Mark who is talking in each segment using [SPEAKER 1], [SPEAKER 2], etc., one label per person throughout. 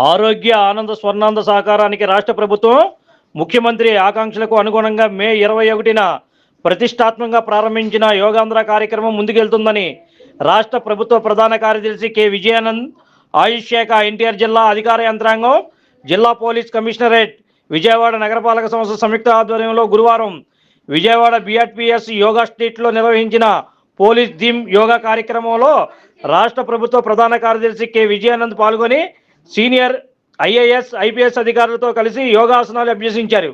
[SPEAKER 1] ఆరోగ్య ఆనంద స్వర్ణాంద సహకారానికి రాష్ట్ర ప్రభుత్వం ముఖ్యమంత్రి ఆకాంక్షలకు అనుగుణంగా మే ఇరవై ఒకటిన ప్రతిష్టాత్మకంగా ప్రారంభించిన యోగాంధ్ర కార్యక్రమం ముందుకెళ్తుందని రాష్ట్ర ప్రభుత్వ ప్రధాన కార్యదర్శి కె. విజయానంద్ ఆయుష్ శాఖ ఎన్టీఆర్ జిల్లా అధికార యంత్రాంగం జిల్లా పోలీస్ కమిషనరేట్ విజయవాడ నగరపాలక సంస్థ సంయుక్త ఆధ్వర్యంలో గురువారం విజయవాడ బీఆర్పిఎస్ యోగా స్ట్రీట్లో నిర్వహించిన పోలీస్ థీమ్ యోగా కార్యక్రమంలో రాష్ట్ర ప్రభుత్వ ప్రధాన కార్యదర్శి కె. విజయానంద్ పాల్గొని సీనియర్ ఐఏఎస్ ఐపీఎస్ అధికారులతో కలిసి యోగాసనాలు అభ్యసించారు.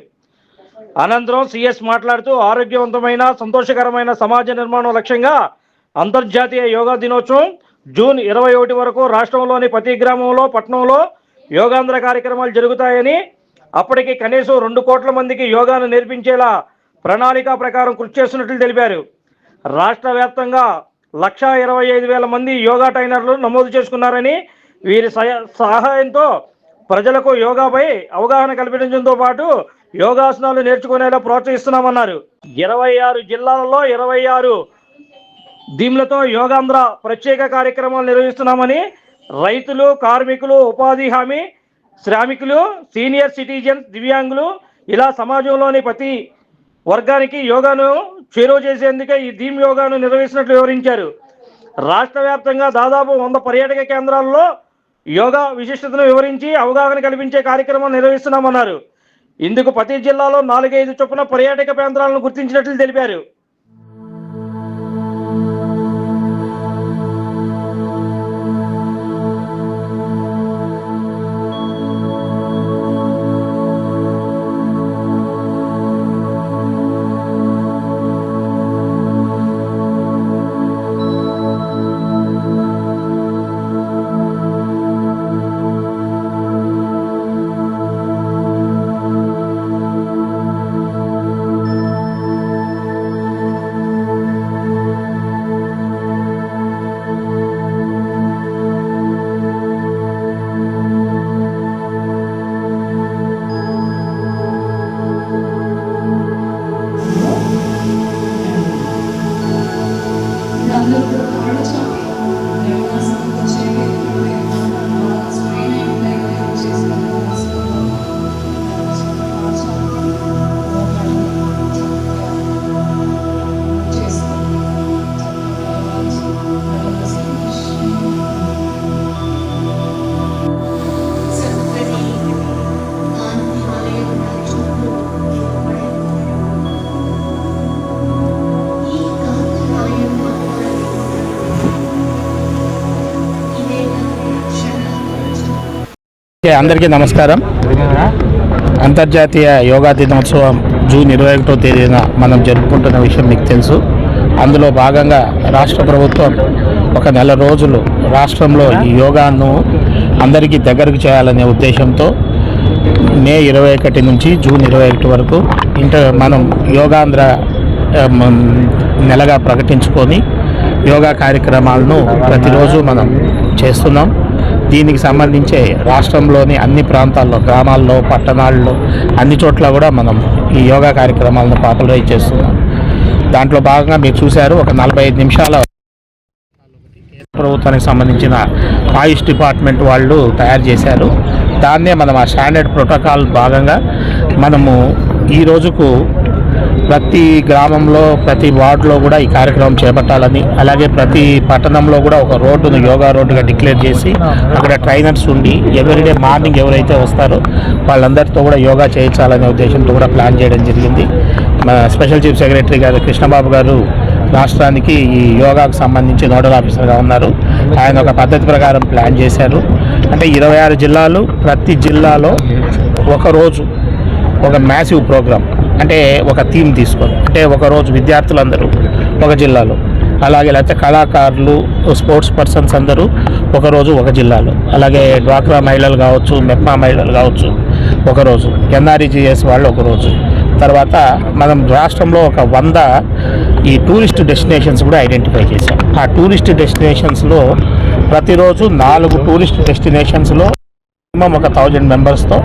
[SPEAKER 1] అనంతరం సిఎస్ మాట్లాడుతూ ఆరోగ్యవంతమైన సంతోషకరమైన సమాజ నిర్మాణం లక్ష్యంగా అంతర్జాతీయ యోగా దినోత్సవం జూన్ ఇరవై ఒకటి వరకు రాష్ట్రంలోని ప్రతి గ్రామంలో పట్టణంలో యోగాంధ్ర కార్యక్రమాలు జరుగుతాయని అప్పటికి కనీసం రెండు కోట్ల మందికి యోగాను నేర్పించేలా ప్రణాళిక ప్రకారం కృషి చేస్తున్నట్లు తెలిపారు. రాష్ట్ర వ్యాప్తంగా లక్షా ఇరవై ఐదు వేల మంది యోగా ట్రైనర్లు నమోదు చేసుకున్నారని వీరి సహాయంతో ప్రజలకు యోగాపై అవగాహన కల్పించడంతో పాటు యోగాసనాలు నేర్చుకునేలా ప్రోత్సహిస్తున్నామన్నారు. ఇరవై ఆరు జిల్లాలలో ఇరవై ఆరు దీములతో యోగాంధ్ర ప్రత్యేక కార్యక్రమాలు నిర్వహిస్తున్నామని రైతులు కార్మికులు ఉపాధి హామీ శ్రామికులు సీనియర్ సిటిజన్స్ దివ్యాంగులు ఇలా సమాజంలోని ప్రతి వర్గానికి యోగాను చేరువ చేసేందుకే ఈ థీమ్ యోగాను నిర్వహిస్తున్నట్లు వివరించారు. రాష్ట్ర వ్యాప్తంగా దాదాపు వంద పర్యాటక కేంద్రాల్లో యోగా విశిష్టతను వివరించి అవగాహన కల్పించే కార్యక్రమం నిర్వహిస్తున్నామన్నారు. ఇందుకు ప్రతి జిల్లాలో నాలుగైదు చొప్పున పర్యాటక కేంద్రాలను గుర్తించినట్లు తెలిపారు.
[SPEAKER 2] అందరికీ నమస్కారం. అంతర్జాతీయ యోగా దినోత్సవం జూన్ ఇరవై ఒకటో తేదీన మనం జరుపుకుంటున్న విషయం మీకు తెలుసు. అందులో భాగంగా రాష్ట్ర ప్రభుత్వం ఒక నెల రోజులు రాష్ట్రంలో ఈ యోగాను అందరికీ దగ్గరకు చేయాలనే ఉద్దేశంతో మే ఇరవై ఒకటి నుంచి జూన్ ఇరవై ఒకటి వరకు ఇంటర్ మనం యోగాంధ్ర నెలగా ప్రకటించుకొని యోగా కార్యక్రమాలను ప్రతిరోజు మనం చేస్తున్నాం. దీనికి సంబంధించే రాష్ట్రంలోని అన్ని ప్రాంతాల్లో గ్రామాల్లో పట్టణాల్లో అన్ని చోట్ల కూడా మనం ఈ యోగా కార్యక్రమాలను పాపులరైజ్ చేస్తున్నాం. దాంట్లో భాగంగా మీరు చూశారు ఒక నలభై ఐదు నిమిషాల ప్రభుత్వానికి సంబంధించిన ఆయుష్ డిపార్ట్మెంట్ వాళ్ళు తయారు చేశారు. దాన్నే మనం ఆ స్టాండర్డ్ ప్రోటోకాల్ భాగంగా మనము ఈ రోజుకు ప్రతి గ్రామంలో ప్రతి వార్డులో కూడా ఈ కార్యక్రమం చేపట్టాలని అలాగే ప్రతి పట్టణంలో కూడా ఒక రోడ్డును యోగా రోడ్డుగా డిక్లేర్ చేసి అక్కడ ట్రైనర్స్ ఉండి ఎవ్రీడే మార్నింగ్ ఎవరైతే వస్తారో వాళ్ళందరితో కూడా యోగా చేయించాలనే ఉద్దేశంతో కూడా ప్లాన్ చేయడం జరిగింది. మా స్పెషల్ చీఫ్ సెక్రటరీ గారు కృష్ణబాబు గారు రాష్ట్రానికి ఈ యోగాకు సంబంధించి నోడల్ ఆఫీసర్గా ఉన్నారు. ఆయన ఒక పద్ధతి ప్రకారం ప్లాన్ చేశారు. అంటే ఇరవై ఆరు జిల్లాలు ప్రతి జిల్లాలో ఒక రోజు ఒక మ్యాసివ్ ప్రోగ్రామ్ అంటే ఒక థీమ్ తీసుకొని అంటే ఒకరోజు విద్యార్థులందరూ ఒక జిల్లాలో అలాగే లేకపోతే కళాకారులు స్పోర్ట్స్ పర్సన్స్ అందరూ ఒకరోజు ఒక జిల్లాలో. అలాగే డ్వాక్రా మహిళలు కావచ్చు మెప్మా మహిళలు కావచ్చు ఒకరోజు ఎన్ఆర్ఈజీఎస్ వాళ్ళు ఒకరోజు తర్వాత మనం రాష్ట్రంలో ఒక వంద ఈ టూరిస్ట్ డెస్టినేషన్స్ కూడా ఐడెంటిఫై చేశాం. ఆ టూరిస్ట్ డెస్టినేషన్స్లో ప్రతిరోజు నాలుగు టూరిస్ట్ డెస్టినేషన్స్లో మినిమం ఒక థౌజండ్ మెంబర్స్తో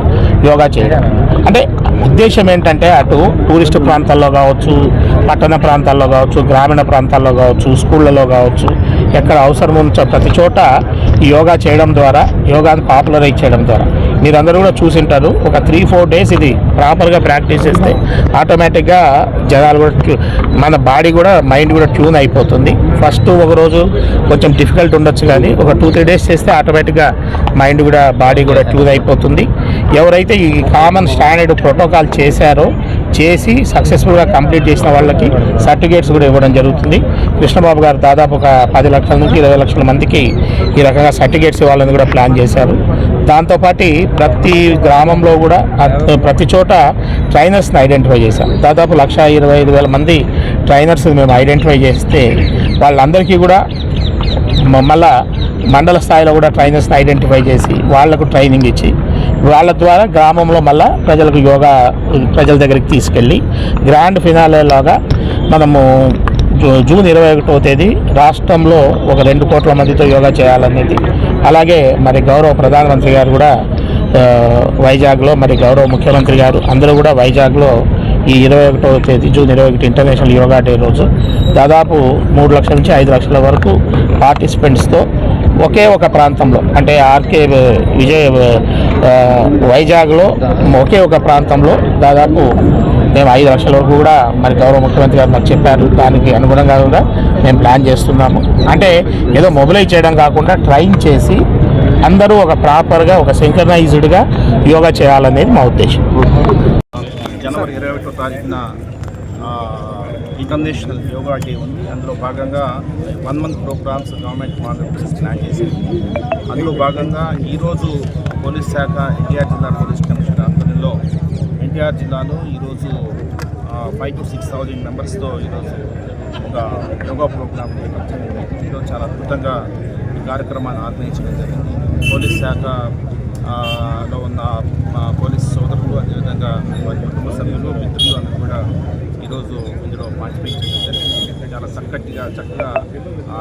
[SPEAKER 2] యోగా చేయడం. అంటే ఉద్దేశం ఏంటంటే అటు టూరిస్ట్ ప్రాంతాల్లో కావచ్చు పట్టణ ప్రాంతాల్లో కావచ్చు గ్రామీణ ప్రాంతాల్లో కావచ్చు స్కూళ్ళలో కావచ్చు ఎక్కడ అవసరం ఉంచో ప్రతి చోట యోగా చేయడం ద్వారా యోగాని పాపులరైజ్ చేయడం ద్వారా. మీరందరూ కూడా చూసింటారు ఒక త్రీ ఫోర్ డేస్ ఇది ప్రాపర్గా ప్రాక్టీస్ చేస్తే ఆటోమేటిక్గా జనాలు కూడా మన బాడీ కూడా మైండ్ కూడా ట్యూన్ అయిపోతుంది. ఫస్ట్ ఒక రోజు కొంచెం డిఫికల్ట్ ఉండొచ్చు కానీ ఒక టూ త్రీ డేస్ చేస్తే ఆటోమేటిక్గా మైండ్ కూడా బాడీ కూడా ట్యూన్ అయిపోతుంది. ఎవరైతే ఈ కామన్ స్టాండర్డ్ ప్రోటోకాల్ చేశారో చేసి సక్సెస్ఫుల్గా కంప్లీట్ చేసిన వాళ్ళకి సర్టిఫికేట్స్ కూడా ఇవ్వడం జరుగుతుంది. కృష్ణబాబు గారు దాదాపు ఒక పది లక్షల నుంచి ఇరవై లక్షల మందికి ఈ రకంగా సర్టిఫికేట్స్ ఇవ్వాలని కూడా ప్లాన్ చేశారు. దాంతోపాటు ప్రతి గ్రామంలో కూడా ప్రతి చోట ట్రైనర్స్ని ఐడెంటిఫై చేశాం దాదాపు లక్ష ఇరవై ఐదు వేల మంది ట్రైనర్స్ మేము ఐడెంటిఫై చేస్తే వాళ్ళందరికీ కూడా మళ్ళీ మండల స్థాయిలో కూడా ట్రైనర్స్ని ఐడెంటిఫై చేసి వాళ్ళకు ట్రైనింగ్ ఇచ్చి వాళ్ళ ద్వారా గ్రామంలో మళ్ళా ప్రజలకు యోగా ప్రజల దగ్గరికి తీసుకెళ్ళి గ్రాండ్ ఫినాలేలాగా మనము జూ- జూన్ ఇరవై ఒకటో తేదీ రాష్ట్రంలో ఒక రెండు కోట్ల మందితో యోగా చేయాలనేది. అలాగే మరి గౌరవ ప్రధానమంత్రి గారు కూడా వైజాగ్లో మరి గౌరవ ముఖ్యమంత్రి గారు అందరూ కూడా వైజాగ్లో ఈ ఇరవై ఒకటో తేదీ జూన్ ఇరవై ఒకటి ఇంటర్నేషనల్ యోగా డే రోజు దాదాపు మూడు లక్షల నుంచి ఐదు లక్షల వరకు పార్టిసిపెంట్స్తో ఒకే ఒక ప్రాంతంలో అంటే ఆర్కే విజయ్ వైజాగ్లో ఒకే ఒక ప్రాంతంలో దాదాపు మేము ఐదు లక్షల వరకు కూడా మరి గౌరవ ముఖ్యమంత్రి గారు మాకు చెప్పారు. దానికి అనుగుణంగా కూడా మేము ప్లాన్ చేస్తున్నాము. అంటే ఏదో మొబిలైజ్ చేయడం కాకుండా ట్రైన్ చేసి అందరూ ఒక ప్రాపర్గా ఒక సింక్రనైజ్డ్గా యోగా చేయాలనేది మా ఉద్దేశం.
[SPEAKER 3] జనవరి ఇరవై ఒకటో తారీఖున ఇంటర్నేషనల్ యోగా డే ఉంది. అందులో భాగంగా one month programmes government Andhra Pradesh plan చేసింది అందులో భాగంగా ఈరోజు పోలీస్ శాఖ ఎన్టీఆర్ జిల్లా పోలీస్ కమిషనర్ ఆధ్వర్యంలో ఎన్టీఆర్ జిల్లాలో ఈరోజు ఫైవ్ టు సిక్స్ థౌజండ్ మెంబర్స్తో ఈరోజు ఒక యోగా ప్రోగ్రామ్ ఈరోజు చాలా అద్భుతంగా ఈ కార్యక్రమాన్ని ఆర్గనైజ్ జరిగింది. పోలీస్ శాఖ లో ఉన్న పోలీస్ సోదరులు అదేవిధంగా వారి కుటుంబ సభ్యులు మిత్రులు అందరూ కూడా ఈరోజు ఇందులో పార్టిసిపేట్ చేయడం జరిగింది చాలా చక్కటిగా చక్కగా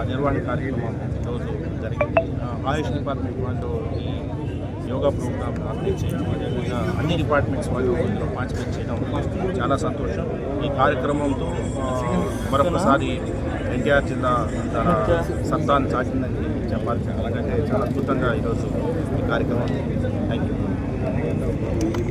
[SPEAKER 3] నిర్వహణ కార్యక్రమం ఈరోజు జరిగింది. ఆయుష్ డిపార్ట్మెంట్ వాళ్ళు ఈ యోగా ప్రోగ్రామ్ ఆర్గనైజ్ చేయడం అదేవిధంగా అన్ని డిపార్ట్మెంట్స్ వాళ్ళు ఇందులో పార్టిసిపేట్ చేయడం చాలా సంతోషం. ఈ కార్యక్రమంతో మరొకసారి ఎన్టీఆర్ జిల్లా తన సత్తాన్ని చాటిందని చెప్పాలి అలాగంటే చాలా అద్భుతంగా ఈరోజు ఈ కార్యక్రమం thank you